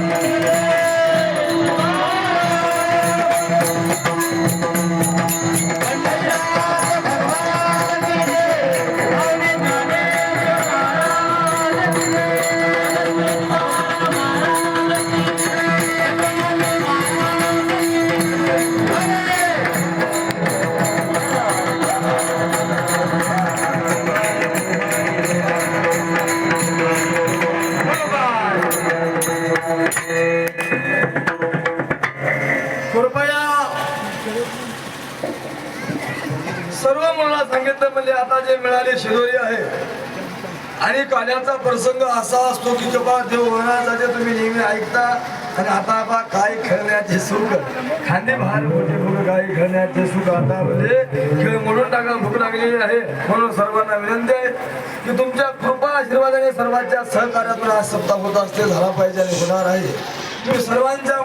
Música कृपया सर्व मुलांना सांगितलं म्हणजे आता जे मिळाले शिदोरी आहे. आणि काल्याचा प्रसंग असा असतो की बाबा देव वळणाचा तुम्ही नेहमी ऐकता आणि आता बा काय खेळण्याचे सुख खांदे भार मोठे भूक काय खेळण्याचे सुख आता म्हणजे खेळ म्हणून टाका भूक लागलेली आहे. म्हणून सर्वांना विनंती आहे की तुमच्या कृपा आशीर्वादाने सर्वांच्या सहकार्यातून आज सप्ताह होत असते झाला पाहिजे आणि होणार आहे. तुम्ही सर्वांच्या